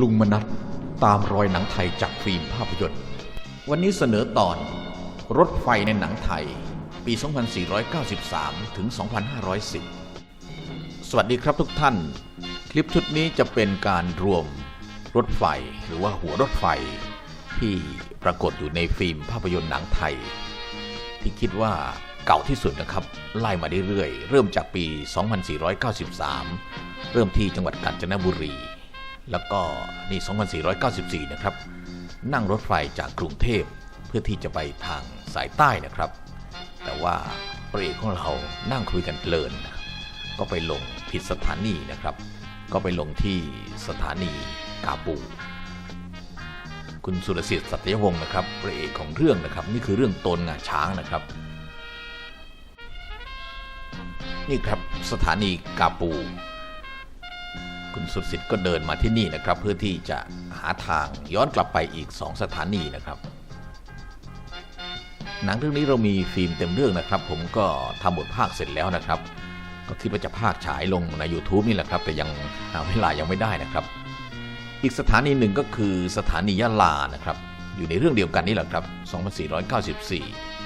ลุงมนัทตามรอยหนังไทยจากฟิล์มภาพยนตร์ วันนี้เสนอตอน รถไฟในหนังไทย ปี 2493 ถึง 2510 สวัสดีครับทุกท่าน คลิปชุดนี้จะเป็นการรวมรถไฟหรือว่าหัวรถไฟ ที่ปรากฏอยู่ในฟิล์มภาพยนตร์หนังไทย ที่คิดว่าเก่าที่สุดนะครับ ไล่มาเรื่อยๆเริ่มจากปี 2493 เริ่มที่จังหวัดกาญจนบุรี แล้วก็นี่ 2494 นะครับ นั่งรถไฟจากกรุงเทพเพื่อที่จะไปทางสายใต้นะครับ แต่ว่าพระเอกของเรานั่งคุยกันเพลิน ก็ไปลงผิดสถานีนะครับ ก็ไปลงที่สถานีกาปู คุณสุรสิทธิ์สัตยวงศ์นะครับพระเอกของเรื่องนะครับ นี่คือเรื่องตนงาช้างนะครับ นี่ครับสถานีกาปู คุณสุรสิทธิ์ก็เดินมาที่นี่นะครับ เพื่อที่จะหาทางย้อนกลับไปอีก 2 สถานีนะครับหนังเรื่องนี้เรามีฟิล์มเต็มเรื่องนะครับ ผมก็ทำบทภาคเสร็จแล้วนะครับ ก็คิดว่าจะภาคฉายลงใน YouTube นี่แหละครับ แต่ยังหาเวลายังไม่ได้นะครับ อีกสถานีหนึ่งก็คือสถานียะลานะครับ อยู่ในเรื่องเดียวกันนี่แหละครับ 2494เ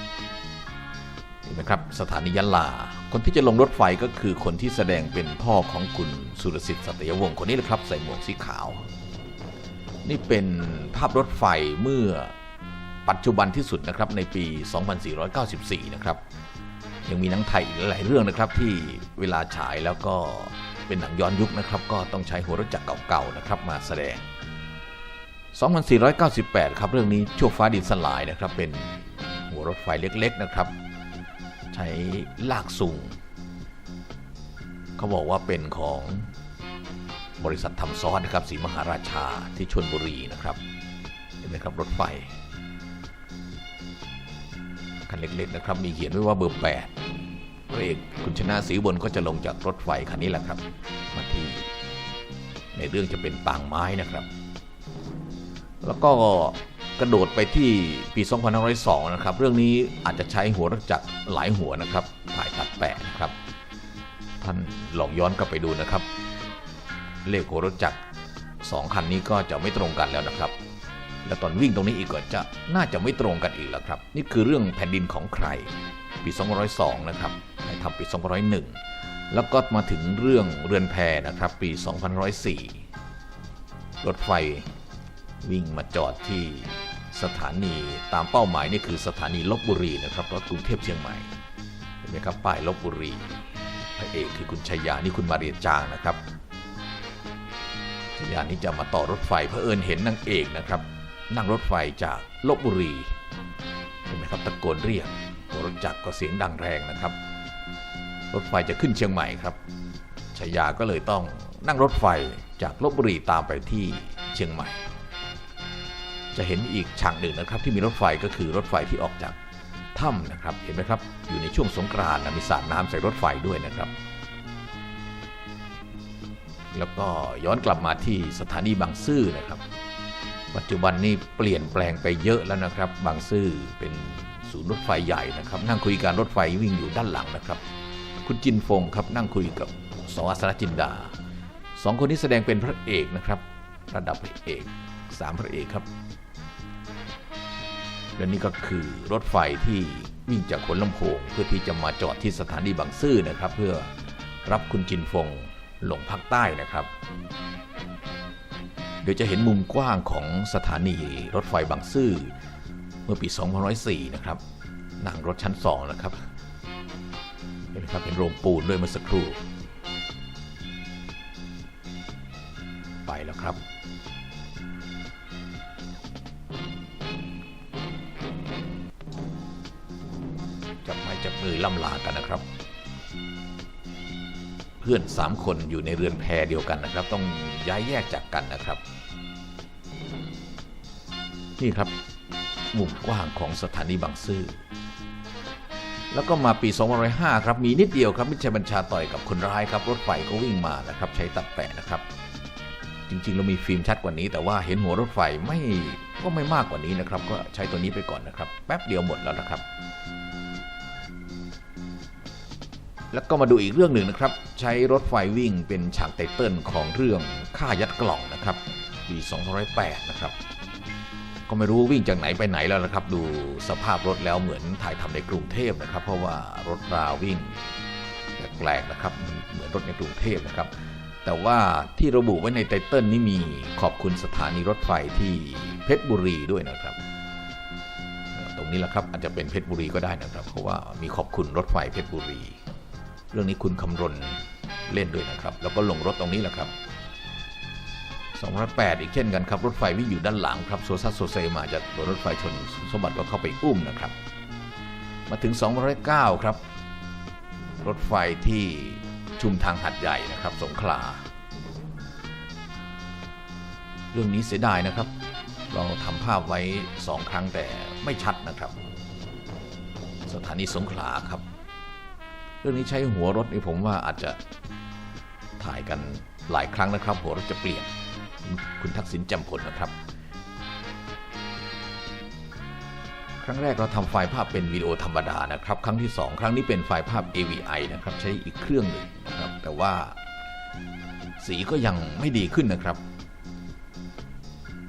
ห็นไหมครับ สถานียะลา คนที่จะลงรถไฟก็คือคนที่แสดงเป็นพ่อของคุณสุรสิทธิ์สัตยวงศ์คนนี้แหละครับ ใส่หมวกสีขาว นี่เป็นภาพรถไฟเมื่อปัจจุบันที่สุดนะครับในปี 2494 นะครับ ยังมีหนังไทยอีกหลายเรื่องนะครับที่เวลาฉายแล้วก็เป็นหนังย้อนยุคนะครับ ก็ต้องใช้หัวรถจักรเก่าๆนะครับมาแสดง 2498 ครับเรื่องนี้ชั่วฟ้าดินสลายนะครับเป็นหัวรถไฟเล็กๆนะครับ ใช้ลากสูงเขาบอกว่าเป็นของบริษัททำซอสนะครับสีมหาราชาที่ชนบุรีนะครับเห็นไหมครับรถไฟคันเล็กๆนะครับ มีเขียนไว้ว่าเบอร์แปดพระเอกคุณชนะศรีบนก็จะลงจากรถไฟคันนี้แหละครับ มาที่ในเรื่องจะเป็นปางไม้นะครับ แล้วก็ กระโดดไปที่ปี2502นะครับ เรื่องนี้อาจจะใช้หัวรถจักรหลายหัวนะครับ ถ่ายตัดแปะนะครับ ท่านลองย้อนกลับไปดูนะครับ เลขหัวรถจักรสองคันนี้ก็จะไม่ตรงกันแล้วนะครับ และตอนวิ่งตรงนี้อีกก็จะน่าจะไม่ตรงกันอีกแล้วครับ นี่คือเรื่องแผ่นดินของใคร ปี2502นะครับให้ทำปี2501 แล้วก็มาถึงเรื่องเรือนแพนะครับ ปี2504 รถไฟวิ่งมาจอดที่ สถานีตามเป้าหมายนี่คือสถานีลบบุรีนะครับรถกรุงเทพเชียงใหม่เห็นไหมครับป้ายลบบุรีพระเอกคือคุณชัยยานี่คุณมาเรียจางนะครับชัยยานี่จะมาต่อรถไฟเพื่อเอิญเห็นนางเอกนะครับ นั่งรถไฟจากลบบุรีเห็นไหมครับตะโกนเรียกรถจักรก็เสียงดังแรงนะครับ รถไฟจะขึ้นเชียงใหม่ครับชัยยาก็เลยต้องนั่งรถไฟจากลบบุรีตามไปที่เชียงใหม่ จะเห็นอีกฉากหนึ่งนะครับ ที่มีรถไฟก็คือรถไฟที่ออกจากถ้ำนะครับ เห็นไหมครับ อยู่ในช่วงสงกรานต์นะมีสาดน้ำใส่รถไฟด้วยนะครับ แล้วก็ย้อนกลับมาที่สถานีบางซื่อนะครับ ปัจจุบันนี้เปลี่ยนแปลงไปเยอะแล้วนะครับ บางซื่อเป็นศูนย์รถไฟใหญ่นะครับ นั่งคุยการรถไฟวิ่งอยู่ด้านหลังนะครับ คุณจินฟงครับนั่งคุยกับสออัศรจินดาสองคนนี้แสดงเป็นพระเอกนะครับ ระดับพระเอกสามพระเอกครับ และนี่ก็คือรถไฟที่วิ่งจากขนลำโพงเพื่อที่จะมาจอดที่สถานีบางซื่อนะครับ เพื่อรับคุณจินฟงลงภาคใต้นะครับ เดี๋ยวจะเห็นมุมกว้างของสถานีรถไฟบางซื่อเมื่อปี 2004 นะครับ นั่งรถชั้น 2 นะครับ เห็นไหมครับเป็นโรงปูนด้วยเมื่อสักครู่ ไปแล้วครับ จับไม้จับมือล่ำลากันนะครับ เพื่อนสามคนอยู่ในเรือนแพเดียวกันนะครับ ต้องย้ายแยกจากกันนะครับ นี่ครับมุมกว้างของสถานีบางซื่อแล้วก็มาปี2005 ครับ มีนิดเดียวครับ มิชัยบัญชาต่อยกับคนร้ายครับ รถไฟก็วิ่งมานะครับ ใช้ตัดแปะนะครับ จริงๆ เรามีฟิล์มชัดกว่านี้ แต่ว่าเห็นหัวรถไฟไม่ก็ไม่มากกว่านี้นะครับ ก็ใช้ตัวนี้ไปก่อนนะครับ แป๊บเดียวหมดแล้วนะครับ แล้วก็มาดูอีกเรื่องหนึ่งนะครับ ใช้รถไฟวิ่งเป็นฉากไตเติลของเรื่องฆ่ายัดกล่องนะครับปี2008นะครับก็ไม่รู้วิ่งจากไหนไปไหนแล้วนะครับ ดูสภาพรถแล้วเหมือนถ่ายทำในกรุงเทพนะครับ เพราะว่ารถราวิ่งแปลกๆนะครับเหมือนรถในกรุงเทพนะครับ แต่ว่าที่ระบุไว้ในไตเติลนี่มีขอบคุณสถานีรถไฟที่เพชรบุรีด้วยนะครับ ตรงนี้แหละครับอาจจะเป็นเพชรบุรีก็ได้นะครับ เพราะว่ามีขอบคุณรถไฟเพชรบุรี เรื่องนี้คุณคำรณเล่นด้วยนะครับ แล้วก็ลงรถตรงนี้แหละครับ208อีกเช่นกันครับ รถไฟวิ่งอยู่ด้านหลังครับโซซัสโซเซมาจากโดนรถไฟชนสมบัติก็เข้าไปอุ้มนะครับ มาถึง209ครับ รถไฟที่ชุมทางหัดใหญ่นะครับ สงขลา เรื่องนี้เสียดายนะครับ เราทำภาพไว้สองครั้งแต่ไม่ชัดนะครับ สถานีสงขลาครับ เรื่องนี้ใช้หัวรถนี่ผมว่าอาจจะถ่ายกันหลายครั้งนะครับ หัวรถจะเปลี่ยน คุณทักษิณจำผลนะครับ ครั้งแรกเราทำไฟล์ภาพเป็นวิดีโอธรรมดานะครับ ครั้งที่ 2 ครั้งนี้เป็นไฟล์ภาพ AVI นะครับ ใช้อีกเครื่องหนึ่งนะครับ แต่ว่าสีก็ยังไม่ดีขึ้นนะครับ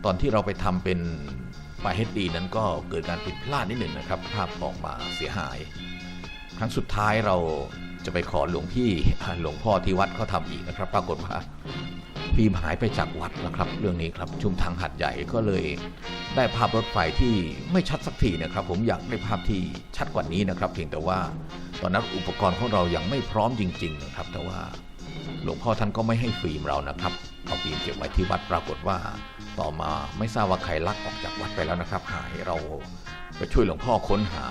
ตอนที่เราไปทำเป็นไฟล์ HD นั้นก็เกิดการผิดพลาดนิดหนึ่งนะครับ ภาพออกมาเสียหาย รั้งสุดท้ายเราจะไปขอหลวงพี่หลวงพ่อที่วัดเขาทำอีกนะครับ ปรากฏว่าฟิล์มหายไปจากวัดนะครับ เรื่องนี้ครับชุมทางหัดใหญ่ก็เลย ได้ภาพรถไฟที่ไม่ชัดสักทีนะครับ ผมอยากได้ภาพที่ชัดกว่านี้นะครับ เพียงแต่ว่าตอนนั้นอุปกรณ์ของเรายังไม่พร้อมจริง ๆ นะครับ แต่ว่าหลวงพ่อท่านก็ไม่ให้ฟิล์มเรานะครับเอาฟิล์มเก็บไว้ที่วัดปรากฏว่า ต่อมาไม่ทราบว่าใครลักออกจากวัดไปแล้วนะครับ หายเราไปช่วยหลวงพ่อค้นหา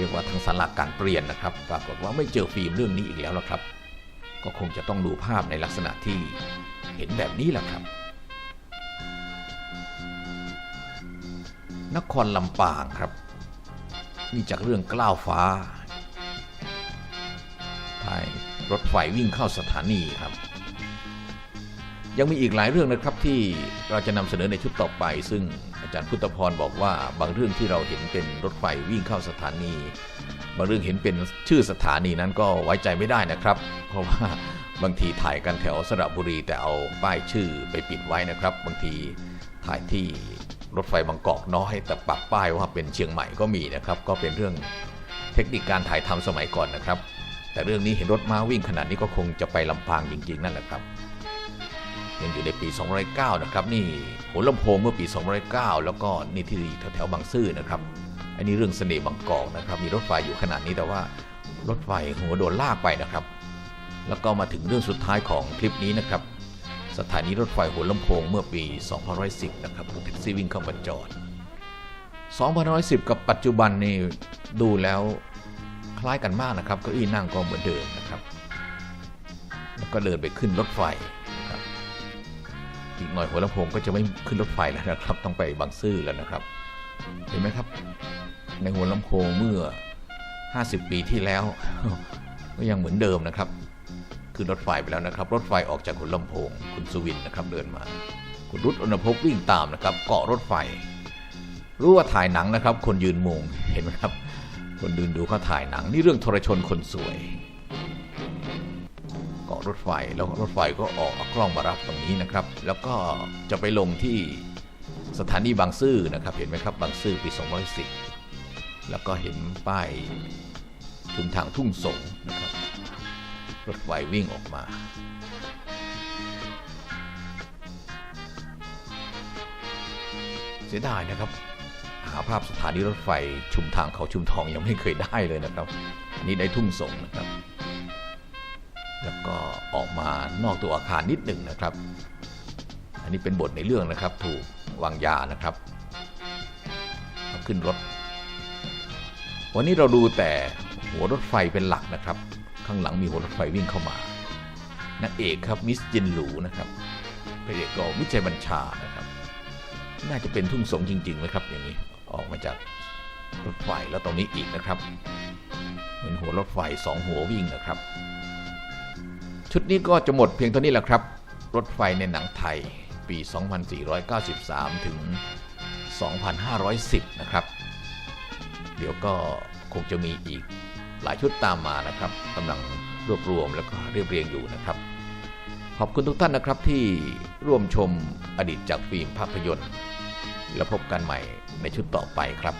เรียกว่าทางสลักการเปลี่ยนนะครับ ปรากฏว่าไม่เจอฟิล์มเรื่องนี้อีกแล้วละครับ ก็คงจะต้องดูภาพในลักษณะที่เห็นแบบนี้แหละครับ นครลำปางครับ นี่จากเรื่องกล้าวฟ้าถ่ายรถไฟวิ่งเข้าสถานีครับ ยังมีอีกหลายเรื่องนะครับที่เราจะนำเสนอในชุดต่อไปซึ่ง อาจารย์พุทธพรบอกว่าบางเรื่องที่เราเห็นเป็นรถไฟวิ่งเข้าสถานี บางเรื่องเห็นเป็นชื่อสถานีนั้นก็ไว้ใจไม่ได้นะครับ เพราะว่าบางทีถ่ายกันแถวสระบุรีแต่เอาป้ายชื่อไปปิดไว้นะครับ บางทีถ่ายที่รถไฟบางกอกน้อยแต่ปักป้ายว่าเป็นเชียงใหม่ก็มีนะครับ ก็เป็นเรื่องเทคนิคการถ่ายทำสมัยก่อนนะครับ แต่เรื่องนี้เห็นรถม้าวิ่งขนาดนี้ก็คงจะไปลำพางจริงๆนั่นแหละครับ ยังอยู่ในปี 2009 นะครับ นี่หัวลำโพงเมื่อปี 2009 แล้วก็นี่ที่แถวๆบางซื่อนะครับอันนี้เรื่องเสน่ห์บางกอกนะครับ มีรถไฟอยู่ขนาดนี้แต่ว่ารถไฟหัวโดนลากไปนะครับ แล้วก็มาถึงเรื่องสุดท้ายของคลิปนี้นะครับ สถานีรถไฟหัวลำโพงเมื่อปี 2010 นะครับรถแท็กซี่วิ่งเข้ามาจอด2010 กับปัจจุบันนี่ดูแล้วคล้ายกันมากนะครับเก้าอี้นั่งก็เหมือนเดิมนะครับ แล้วก็เดินไปขึ้นรถไฟ อีกหน่อยหัวลำโพงก็จะไม่ขึ้นรถไฟแล้วนะครับ ต้องไปบางซื่อแล้วนะครับ เห็นไหมครับ ในหัวลำโพงเมื่อ 50 ปีที่แล้ว ก็ยังเหมือนเดิมนะครับ ขึ้นรถไฟไปแล้วนะครับ รถไฟออกจากหัวลำโพง คุณสุวินนะครับเดินมา คุณรุตอนภพวิ่งตามนะครับ เกาะรถไฟ รู้ว่าถ่ายหนังนะครับ คนยืนมุงเห็นไหมครับ คนดืนดูเขาถ่ายหนัง นี่เรื่องทรชนคนสวย รถไฟ แล้วรถไฟก็ออกกล้องมารับตรงนี้นะครับ แล้วก็จะไปลงที่สถานีบางซื่อนะครับ เห็นไหมครับบางซื่อปี 2010 แล้วก็เห็นป้ายชุมทางทุ่งสงนะครับ รถไฟวิ่งออกมาเสียดายนะครับ หาภาพสถานีรถไฟชุมทางเขาชุมทองยังไม่เคยได้เลยนะครับ อันนี้ได้ทุ่งสงนะครับ แล้วก็ออกมานอกตัวอาคารนิดหนึ่งนะครับ อันนี้เป็นบทในเรื่องนะครับ ถูกวางยานะครับมาขึ้นรถ วันนี้เราดูแต่หัวรถไฟเป็นหลักนะครับ ข้างหลังมีหัวรถไฟวิ่งเข้ามา นักเอกครับมิสจินหลูนะครับพระเอกก็วิจัยบัญชานะครับ น่าจะเป็นทุ่งสงจริงๆไหมครับ อย่างนี้ออกมาจากรถไฟแล้วตรงนี้อีกนะครับ เป็นหัวรถไฟสองหัววิ่งนะครับ ชุดนี้ก็จะหมดเพียงเท่านี้แหละครับ รถไฟในหนังไทยปี 2493 ถึง 2510 นะครับ เดี๋ยวก็คงจะมีอีกหลายชุดตามมานะครับกำลังรวบรวมแล้วก็เรียบเรียงอยู่นะครับ ขอบคุณทุกท่านนะครับที่ร่วมชมอดีตจากฟิล์มภาพยนตร์ แล้วพบกันใหม่ในชุดต่อไปครับ